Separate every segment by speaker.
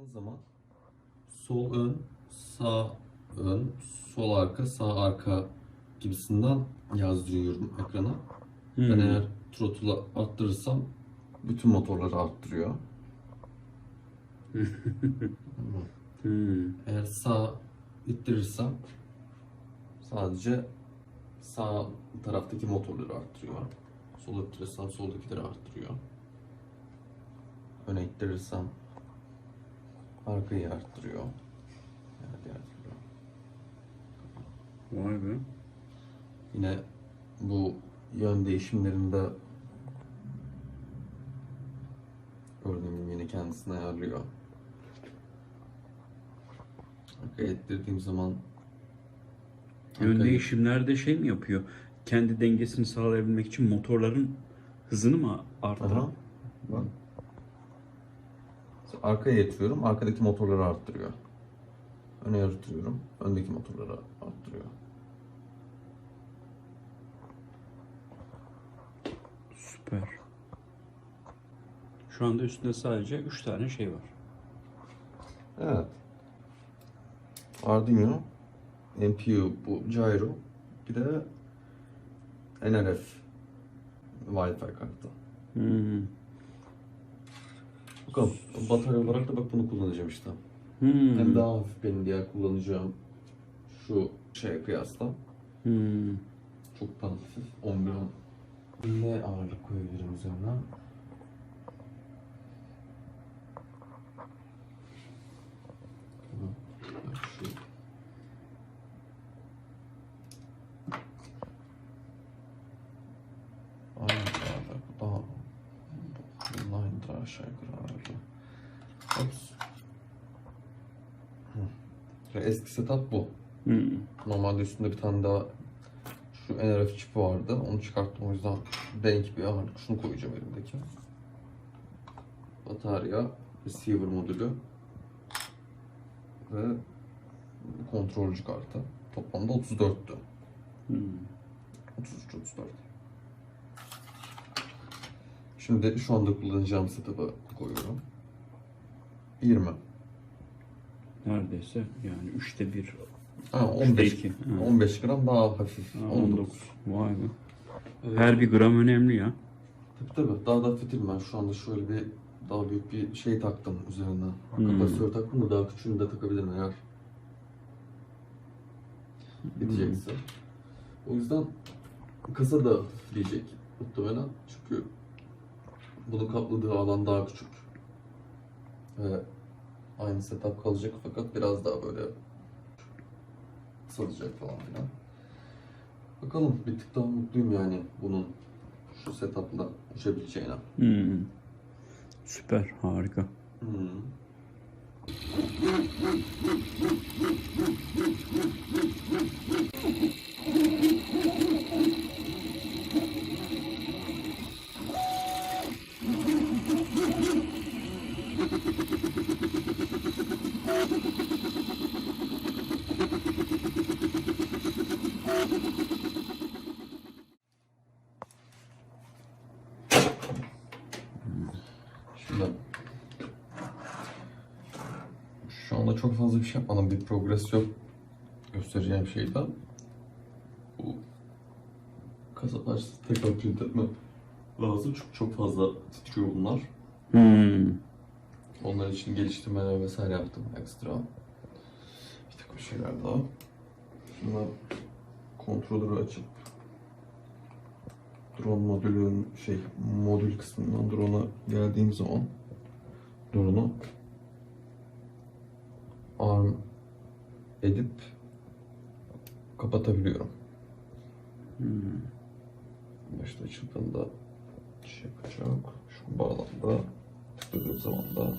Speaker 1: baktığın zaman sol ön, sağ ön, sol arka, sağ arka gibisinden yazdırıyorum ekrana. Ben
Speaker 2: Hmm.
Speaker 1: eğer throttle'ı arttırırsam bütün motorları arttırıyor.
Speaker 2: Hmm.
Speaker 1: Eğer sağ ittirirsem sadece sağ taraftaki motorları arttırıyor. Sol ittirirsem soldakileri arttırıyor. Öne ittirirsem arkayı arttırıyor. Yani türlü.
Speaker 2: Vay be.
Speaker 1: Yine bu yön değişimlerinde gördüğüm gibi yine kendisini ayarlıyor. Arkaya ettirdiğim zaman
Speaker 2: Yön değişimlerde şey mi yapıyor? Kendi dengesini sağlayabilmek için motorların hızını mı arttırıyor?
Speaker 1: Bak. Arkaya yatırıyorum, arkadaki motorları arttırıyor. Öne yatırıyorum, öndeki motorları arttırıyor.
Speaker 2: Süper. Şu anda üstünde sadece 3 tane şey var.
Speaker 1: Evet. Arduino, MPU, bu gyro, bir de NRF Wi-Fi kartı.
Speaker 2: Hmm.
Speaker 1: Bakalım batarya olarak da bak bunu kullanacağım işte.
Speaker 2: Hmm.
Speaker 1: Hem daha hafif benim diğer kullanacağım şu şeye kıyasla.
Speaker 2: Hmm.
Speaker 1: Çok daha hafif. 10 gram. Ne ağırlık koyabilirim üzerine? Ağırlık. Daha Line'dır aşağı yukarı. Ops. Eski setup bu.
Speaker 2: Hmm.
Speaker 1: Normalde üstünde bir tane daha şu NRF çipi vardı. Onu çıkarttım o yüzden denk bir ağırlık. Şunu koyacağım elimdeki. Batarya, receiver modülü ve kontrolcü kartı. Toplamda 34'tü.
Speaker 2: Hmm.
Speaker 1: 33 34. Şimdi şu anda kullanacağım setup'ı koyuyorum. 20.
Speaker 2: Neredeyse yani üçte bir.
Speaker 1: Ha,
Speaker 2: Üçte
Speaker 1: 15,
Speaker 2: iki. Ha.
Speaker 1: 15 gram daha hafif.
Speaker 2: Ha,
Speaker 1: 19.
Speaker 2: 19. Vay be.
Speaker 1: Evet.
Speaker 2: Her bir gram önemli ya.
Speaker 1: Tabii tabii. Daha da hafifledim ben. Şu anda şöyle bir daha büyük bir şey taktım üzerine.
Speaker 2: Hmm.
Speaker 1: Kapasitör taktım da daha küçüğünü de takabilirim eğer gidecekse. O yüzden kasa da hafifleyecek muhtemelen. Çünkü bunu kapladığı alan daha küçük. Ve aynı setup kalacak fakat biraz daha böyle kısalacak falan filan. Bakalım bir tık daha mutluyum yani bunun şu setupla uçabileceğine.
Speaker 2: Hmm. Süper, harika.
Speaker 1: Hmm. Şimdi şu anda çok fazla bir şey yapmadım. Bir progres yok. Göstereceğim şeyden. Bu kasa parçası tekrar print etme lazım çünkü çok fazla titriyor bunlar.
Speaker 2: Hmm.
Speaker 1: Onlar için geliştirmeler vesaire yaptım ekstra. Bir takım şeyler daha. Şimdi ben kontrolörü açıp drone modülün şey modül kısmından drone'a geldiğim zaman drone'u arm edip kapatabiliyorum.
Speaker 2: Hmm.
Speaker 1: Başta açıldığında şey yapacak. Şu bağlamda tıkladığım zaman da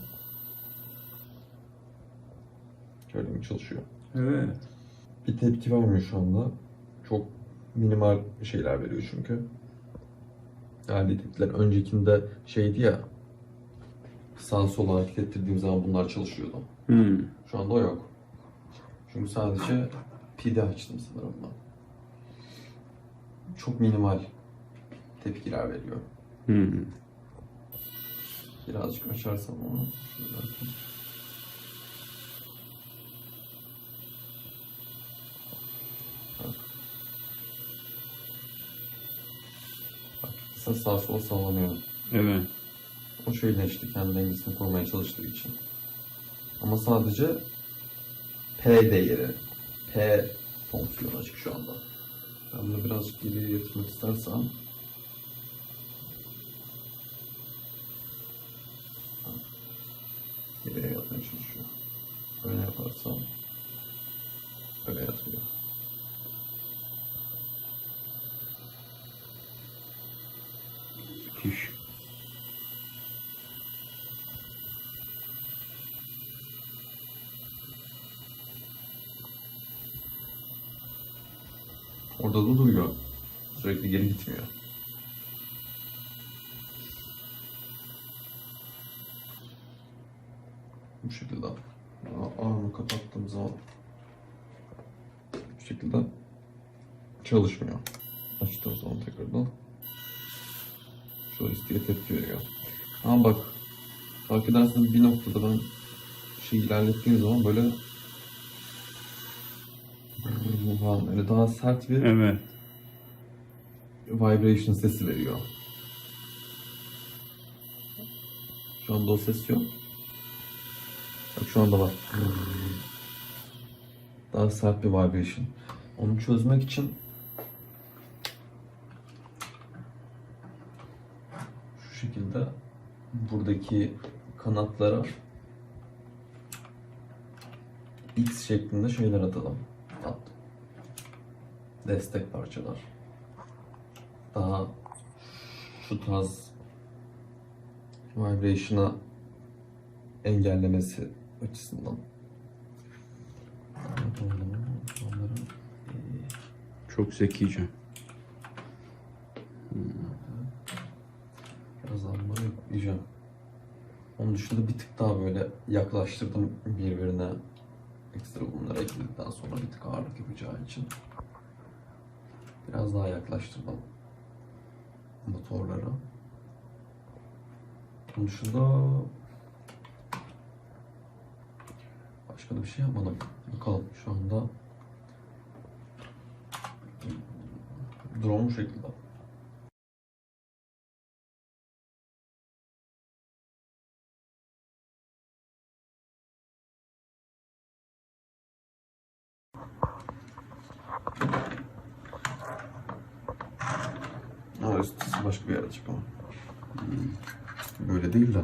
Speaker 1: mi çalışıyor?
Speaker 2: Evet.
Speaker 1: Bir tepki vermiyor şu anda. Çok minimal şeyler veriyor çünkü. Yani tepkiler öncekinde şeydi ya sağ sola hareket ettirdiğim zaman bunlar çalışıyordu.
Speaker 2: Hmm.
Speaker 1: Şu anda yok. Çünkü sadece pide açtım sanırım ben. Çok minimal tepkiler veriyor.
Speaker 2: Hmm.
Speaker 1: Birazcık açarsam onu. Şöyle Kısa sağ sola sallanıyor.
Speaker 2: Evet.
Speaker 1: O şöyle işte kendi dengesini korumaya çalıştığı için. Ama sadece P değeri, P fonksiyonu açık şu anda. Ben bunu birazcık geriye yatırmak istersem geriye yatmaya çalışıyor. Böyle yaparsam böyle yatmıyor.
Speaker 2: Müthiş.
Speaker 1: Orada da duruyor. Sürekli geri gitmiyor. Bu şekilde. A- Ağını kapattığım zaman bu şekilde çalışmıyor. Açtığım zaman tekrardan isteye tepki veriyor. Ama bak fark ederseniz bir noktada ben şey ilerlettiğim zaman böyle falan böyle daha sert bir
Speaker 2: Evet.
Speaker 1: vibration sesi veriyor. Şu anda o ses yok. Bak şu anda var. Daha sert bir vibration. Onu çözmek için şu şekilde buradaki kanatlara X şeklinde şeyler atalım. Destek parçalar daha şu tarz vibration'a engellemesi açısından.
Speaker 2: Çok zekice.
Speaker 1: birazdan bunu yükleyeceğim. Onun dışında bir tık daha böyle yaklaştırdım birbirine. Ekstra bunları ekledikten sonra bir tık ağırlık yapacağı için. Biraz daha yaklaştırdım motorları. Onun dışında başka da bir şey yapmadım. Bakalım şu anda drone bu. Ama üstüsü başka bir yere çık ama. Böyle değil de.